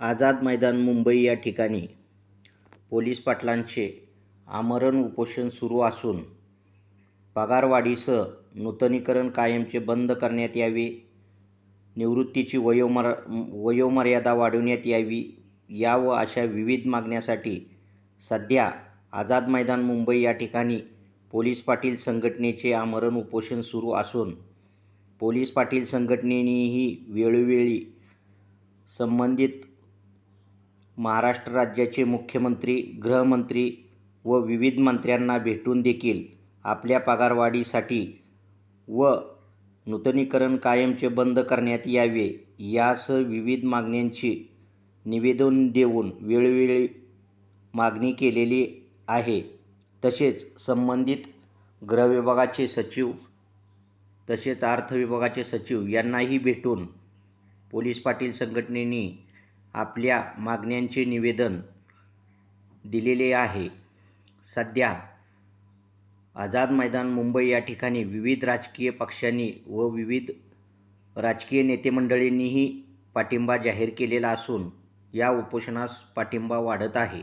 आझाद मैदान मुंबई या ठिकाणी पोलीस पाटलांचे आमरण उपोषण सुरू असून पगारवाढीसह नूतनीकरण कायमचे बंद करण्यात यावे निवृत्तीची वयोमर वयोमर्यादा वाढवण्यात यावी या व अशा विविध मागण्यासाठी सध्या आझाद मैदान मुंबई या ठिकाणी पोलीस पाटील संघटनेचे आमरण उपोषण सुरू असून पोलीस पाटील संघटनेनेही वेळोवेळी संबंधित महाराष्ट्र राज्याचे मुख्यमंत्री गृहमंत्री व विविध मंत्र्यांना भेटून देखील आपल्या पगारवाढीसाठी व नूतनीकरण कायमचे बंद करण्यात यावे यासह विविध मागण्यांची निवेदन देऊन वेळोवेळी मागणी केलेली आहे. तसेच संबंधित गृहविभागाचे सचिव तसेच अर्थ विभागाचे सचिव यांनाही भेटून पोलीस पाटील संघटनेने आपल्या मागण्यांचे निवेदन दिलेले आहे. सध्या आझाद मैदान मुंबई या ठिकाणी विविध राजकीय पक्षांनी व विविध राजकीय नेतेमंडळींनीही पाठिंबा जाहीर केलेला असून या उपोषणास पाठिंबा वाढत आहे.